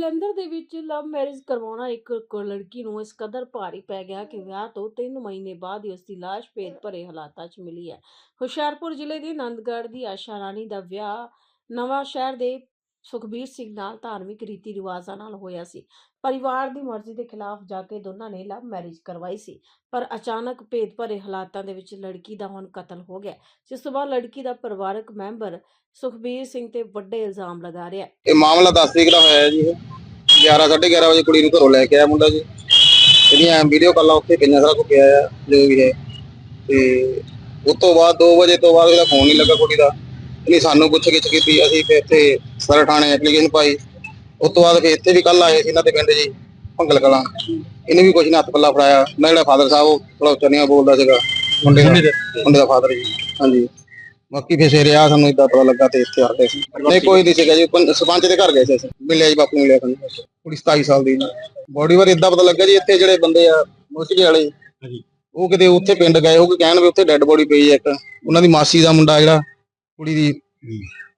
ਜਲੰਧਰ ਦੇ ਵਿੱਚ love marriage ਕਰਵਾਉਣਾ ਇੱਕ ਲੜਕੀ ਨੂੰ ਇਸ ਕਦਰ ਭਾਰੀ ਪੈ ਗਿਆ ਕਿ ਵਿਆਹ ਤੋਂ 3 ਮਹੀਨੇ ਬਾਅਦ ਹੀ ਉਸ ਦੀ ਲਾਸ਼ ਭੇਦ ਭਰੇ ਹਾਲਾਤਾਂ 'ਚ ਮਿਲੀ ਹੈ। ਹੁਸ਼ਿਆਰਪੁਰ ਜ਼ਿਲ੍ਹੇ ਦੇ ਆਨੰਦਗੜ੍ਹ ਦੀ ਆਸ਼ਾ ਰਾਣੀ ਦਾ ਵਿਆਹ ਨਵਾਂ ਸ਼ਹਿਰ ਦੇ ਸੁਖਬੀਰ ਸਿੰਘ ਨਾਲ ਧਾਰਮਿਕ ਰੀਤੀ ਰਿਵਾਜ਼ਾਂ ਨਾਲ ਹੋਇਆ ਸੀ। ਪਰਿਵਾਰ ਦੀ ਮਰਜ਼ੀ ਦੇ ਖਿਲਾਫ ਜਾ ਕੇ ਦੋਨਾਂ ਨੇ ਲਵ ਮੈਰਿਜ ਕਰਵਾਈ ਸੀ, ਪਰ ਅਚਾਨਕ ਭੇਦ ਭਰੇ ਹਾਲਾਤਾਂ ਦੇ ਵਿੱਚ ਲੜਕੀ ਦਾ ਹੁਣ ਕਤਲ ਹੋ ਗਿਆ, ਜਿਸ ਤੋਂ ਬਾਅਦ ਲੜਕੀ ਦਾ ਪਰਿਵਾਰਕ ਮੈਂਬਰ ਸੁਖਬੀਰ ਸਿੰਘ ਤੇ ਵੱਡੇ ਇਲਜ਼ਾਮ ਲਗਾ ਰਿਹਾ ਹੈ। ਇਹ ਮਾਮਲਾ 10 ਤਰੀਕ ਦਾ ਹੋਇਆ ਹੈ ਜੀ ਇਹ। 11 11:30 ਵਜੇ ਕੁੜੀ ਨੂੰ ਘਰੋਂ ਲੈ ਕੇ ਆਇਆ ਮੁੰਡਾ ਜੀ। ਇਹਦੀਆਂ ਵੀਡੀਓ ਕਾਲਾਂ ਉੱਥੇ ਪਈਆਂ ਸਾਰਾ ਕੁਝ ਪਿਆ ਆ, ਜੋ ਵੀ ਹੈ। ਤੇ ਉਸ ਤੋਂ ਬਾਅਦ 2 ਵਜੇ ਤੋਂ ਬਾਅਦ ਇਹਦਾ ਫੋਨ ਨਹੀਂ ਲੱਗਾ ਕੁੜੀ ਦਾ। ਇਹਨੇ ਸਾਨੂੰ ਪੁੱਛ ਗਿੱਛ ਕੀਤੀ ਅਸੀਂ ਫਿਰ ਇੱਥੇ ਸਰ ਥਾਣੇ ਐਪਲੀਕੇਸ਼ਨ ਪਾਈ। ਉਸ ਤੋਂ ਬਾਅਦ ਫਿਰ ਇੱਥੇ ਵੀ ਕੱਲ ਆਏ ਸੀ ਇਹਨਾਂ ਦੇ ਪਿੰਡ ਜੀ ਭੰਗਲ ਕਲਾਂ। ਇਹਨੇ ਵੀ ਕੁਝ ਨਹੀਂ ਹੱਥ ਪੱਲਾ ਫੜਾਇਆ। ਮੈਂ ਜਿਹੜਾ ਫਾਦਰ ਸਾਹਿਬ ਉਹ ਥੋੜਾ ਉੱਚਾ ਨਹੀਂ ਬੋਲਦਾ ਸੀਗਾ। ਮੁੰਡੇ ਦਾ ਮੁੰਡੇ ਦਾ ਫਾਦਰ ਜੀ। ਹਾਂਜੀ। ਬਾਕੀ ਫਿਰ ਸਵੇਰੇ ਆ ਸਾਨੂੰ ਇਦਾਂ ਪਤਾ ਲੱਗਾ ਤੇ ਇੱਥੇ ਆ ਗਏ ਸੀ। ਨਹੀਂ ਕੋਈ ਨਹੀਂ ਸੀਗਾ ਜੀ। ਸਰਪੰਚ ਦੇ ਘਰ ਗਏ ਸੀ ਅਸੀਂ। ਮਿਲਿਆ ਜੀ ਬਾਪੂ ਨੂੰ ਮਿਲਿਆ ਸਾਨੂੰ। ਕੁੜੀ 27 ਸਾਲ ਦੀ ਬੋਡੀ ਵਾਰ ਇਦਾਂ ਪਤਾ ਲੱਗਾ ਜੀ ਇੱਥੇ ਜਿਹੜੇ ਬੰਦੇ ਆ ਮੋਚਗੇ ਵਾਲੇ। ਉਹ ਕਿਤੇ ਉੱਥੇ ਪਿੰਡ ਗਏ ਉਹ ਕਹਿਣ ਵੀ ਉੱਥੇ ਡੈੱਡ ਬੋਡੀ ਪਈ ਹੈ ਇੱਕ। ਉਹਨਾਂ ਦੀ ਮਾਸੀ ਦਾ ਮੁੰਡਾ ਜਿਹੜਾ ਕੁੜੀ ਦੀ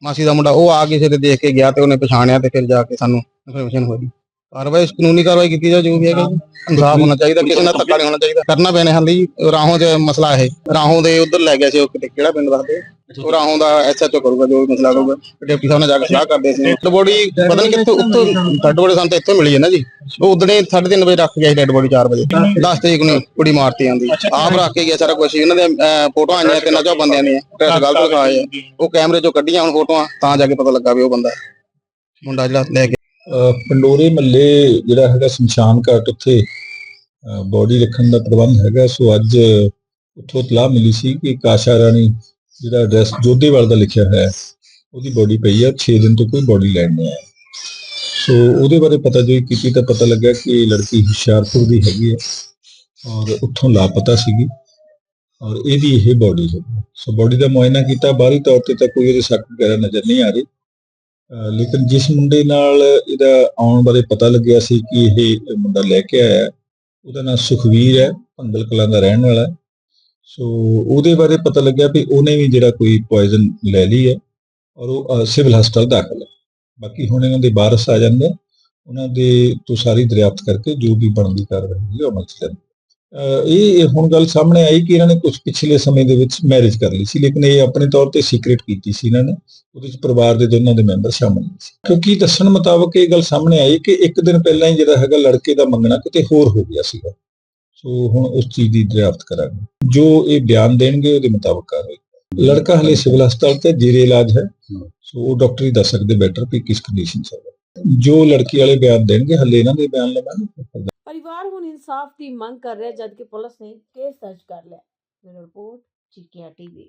ਮਾਸੀ ਦਾ ਮੁੰਡਾ, ਉਹ ਆ ਕੇ ਸਿਰੇ ਦੇਖ ਕੇ ਗਿਆ ਤੇ ਉਹਨੇ ਪਛਾਣਿਆ ਤੇ ਫਿਰ ਜਾ ਕੇ ਸਾਨੂੰ ਇਨਫੋਰਮੇਸ਼ਨ ਹੋਈ। ਕਾਰਵਾਈ ਕਾਨੂੰਨੀ ਕਾਰਵਾਈ ਕੀਤੀ ਜਾ ਜੋ ਵੀ ਹੈਗਾ ਇਨਸਾਫ ਹੋਣਾ ਚਾਹੀਦਾ, ਕਿਸੇ ਨਾਲ ਧੱਕਾ ਨਹੀਂ ਹੋਣਾ ਚਾਹੀਦਾ। ਕਰਨਾ ਪੈਣਾ ਹਾਲੇ ਰਾਹੋਂ ਦੇ ਮਸਲਾ ਇਹ, ਰਾਹੋਂ ਦੇ ਉਧਰ ਲੈ ਗਿਆ ਸੀ ਉਹ ਕਿਤੇ, ਕਿਹੜਾ ਪਿੰਡ ਦੱਸਦੇ? ਉਹ ਰਾਹੋਂ ਦਾ ਐਸਐਚਓ ਕਰੂਗਾ ਜੋ ਮਸਲਾ ਹੋਊਗਾ ਡਿਪਟੀ ਸਾਹਿਬ ਨਾਲ ਜਾ ਕੇ ਸਲਾਹ ਕਰਦੇ ਸੀ। ਡੈਡ ਬੋਡੀ ਪਤਾ ਨਹੀਂ ਕਿੱਥੋਂ ਉੱਥੋਂ ਡੈਡ ਬੋਡੀ ਸਾਨੂੰ ਤਾਂ ਇੱਥੋਂ ਮਿਲੀ ਹੈ ਨਾ ਜੀ। ਉਹ ਉਦਣੇ 3:30 ਵਜੇ ਰੱਖ ਗਿਆ ਸੀ ਡੈਡ ਬੋਡੀ 4 ਵਜੇ। 10 ਤਰੀਕ ਨੂੰ ਕੁੜੀ ਮਾਰਤੀ ਆਂਦੀ ਆਪ ਰੱਖ ਕੇ ਗਿਆ ਸਾਰਾ ਕੁਝ ਉਹਨਾਂ ਦੇ ਫੋਟੋਆਂ ਆਈਆਂ ਤਿੰਨਾਂ ਚੋਂ ਬੰਦਿਆਂ ਦੀਆਂ। ਗਲਤ ਲਿਖਾਏ ਆ। ਉਹ ਕੈਮਰੇ ਚੋਂ ਕੱਢੀਆਂ ਹੁਣ ਫੋਟੋਆਂ ਤਾਂ ਜਾ ਕੇ ਪਤਾ ਲੱਗਾ ਵੀ ਉਹ ਬੰਦਾ ਮੁੰਡਾ ਜਿਹੜਾ ਲੈ ਕੇ ਪੰਡੋਰੇ ਮੱਲੇ ਜਿਹੜਾ ਹੈਗਾ ਸ਼ਮਸ਼ਾਨ ਘਾਟ ਉੱਥੇ ਬੋਡੀ ਰੱਖਣ ਦਾ ਪ੍ਰਬੰਧ ਹੈਗਾ। ਸੋ ਅੱਜ ਉੱਥੋਂ ਤਲਾਹ ਮਿਲੀ ਸੀ ਕਿ ਕਾਸ਼ਾ ਰਾਣੀ ਜਿਹੜਾ ਐਡਰੈਸ ਜੋਧੇਵਾਲ ਦਾ ਲਿਖਿਆ ਹੋਇਆ ਹੈ, ਉਹਦੀ ਬੋਡੀ ਪਈ ਆ 6 ਦਿਨ ਤੋਂ ਕੋਈ ਬੋਡੀ ਲੈਣ ਨਹੀਂ ਆਇਆ। ਸੋ ਉਹਦੇ ਬਾਰੇ ਪਤਾ ਜੋ ਕੀਤੀ ਤਾਂ ਪਤਾ ਲੱਗਾ ਕਿ ਇਹ ਲੜਕੀ ਹੁਸ਼ਿਆਰਪੁਰ ਦੀ ਹੈਗੀ ਹੈ ਔਰ ਉੱਥੋਂ ਲਾਪਤਾ ਸੀਗੀ ਔਰ ਇਹਦੀ ਇਹ ਬੋਡੀ ਹੈ। ਸੋ ਬੋਡੀ ਦਾ ਮੁਆਇਨਾ ਕੀਤਾ, ਬਾਹਰੀ ਤੌਰ ਤੇ ਤਾਂ ਕੋਈ ਇਹਦੇ ਸ਼ੱਕ ਵਗੈਰਾ ਨਜ਼ਰ ਨਹੀਂ ਆ ਰਹੀ। ਲੇਕਿਨ ਜਿਸ ਮੁੰਡੇ ਨਾਲ ਇਹਦਾ ਆਉਣ ਬਾਰੇ ਪਤਾ ਲੱਗਿਆ ਸੀ ਕਿ ਇਹ ਮੁੰਡਾ ਲੈ ਕੇ ਆਇਆ, ਉਹਦਾ ਨਾਮ ਸੁਖਵੀਰ ਹੈ, ਭੰਗਲ ਕਲਾਂ ਦਾ ਰਹਿਣ ਵਾਲਾ ਹੈ। ਸੋ ਉਹਦੇ ਬਾਰੇ ਪਤਾ ਲੱਗਿਆ ਵੀ ਉਹਨੇ ਵੀ ਜਿਹੜਾ ਕੋਈ ਪੋਇਜ਼ਨ ਲੈ ਲਈ ਹੈ ਔਰ ਉਹ ਸਿਵਲ ਹਸਪਤਾਲ ਦਾਖਲ ਹੈ। ਬਾਕੀ ਹੁਣ ਇਹਨਾਂ ਦੇ ਵਾਰਸ ਆ ਜਾਂਦੇ ਆ, ਉਹਨਾਂ ਦੇ ਤੋਂ ਸਾਰੀ ਦਰਿਆਫਤ ਕਰਕੇ ਜੋ ਵੀ ਬਣਦੀ ਕਾਰਵਾਈ ਹੈ ਉਹ ਅਮਲ ਲੈਂਦੇ ਇਹ ਇਹ ਹੁਣ ਗੱਲ ਸਾਹਮਣੇ ਆਈ ਕਿ ਇਹਨਾਂ ਨੇ ਕੁਝ ਪਿਛਲੇ ਸਮੇਂ ਦੇ ਵਿੱਚ ਮੈਰਿਜ ਕਰ ਲਈ ਸੀ ਲੇਕਿਨ ਇਹ ਆਪਣੇ ਤੌਰ ਤੇ ਸੀਕ੍ਰੀਟ ਕੀਤੀ ਸੀ ਇਹਨਾਂ ਨੇ। ਉਹਦੇ ਵਿੱਚ ਪਰਿਵਾਰ ਦੇ ਦੋਨਾਂ ਦੇ ਮੈਂਬਰ ਸ਼ਾਮਲ ਨਹੀਂ ਸੀ। ਕਿਉਂਕਿ ਦੱਸਣ ਮੁਤਾਬਕ ਇਹ ਗੱਲ ਸਾਹਮਣੇ ਆਈ ਕਿ ਇੱਕ ਦਿਨ ਪਹਿਲਾਂ ਹੀ ਜਿਹੜਾ ਹੈਗਾ ਲੜਕੇ ਦਾ ਮੰਗਣਾ ਕਿਤੇ ਹੋਰ ਹੋ ਗਿਆ ਸੀਗਾ। ਸੋ ਹੁਣ ਉਸ ਚੀਜ਼ ਦੀ ਦਰਿਆਫਤ ਕਰਾਂਗੇ। ਜੋ ਇਹ ਬਿਆਨ ਦੇਣਗੇ, ਉਹਦੇ ਮੁਤਾਬਕ ਕਾਰਵਾਈ ਲੜਕਾ ਹਲੇ ਸਿਵਲ ਹਸਪਤਾਲ ਤੇ ਜੀਰੇ ਇਲਾਜ ਹੈ। ਸੋ ਉਹ ਡਾਕਟਰ ਹੀ ਦੱਸ ਸਕਦੇ ਬੈਟਰ ਕਿ ਕਿਸ ਕੰਡੀਸ਼ਨ 'ਚ ਹੈ। ਜੋ ਲੜਕੀ ਵਾਲੇ ਬਿਆਨ ਦੇਣਗੇ, ਹਲੇ ਇਹਨਾਂ ਦੇ ਬਿਆਨ ਲਵਾਂਗੇ। ਪਰਿਵਾਰ ਹੁਣ ਇਨਸਾਫ ਦੀ ਮੰਗ ਕਰ ਰਿਹਾ, ਜਦਕਿ ਪੁਲਿਸ ਨੇ ਕੇਸ ਦਰਜ ਕਰ ਲਿਆ। Report GKR TV.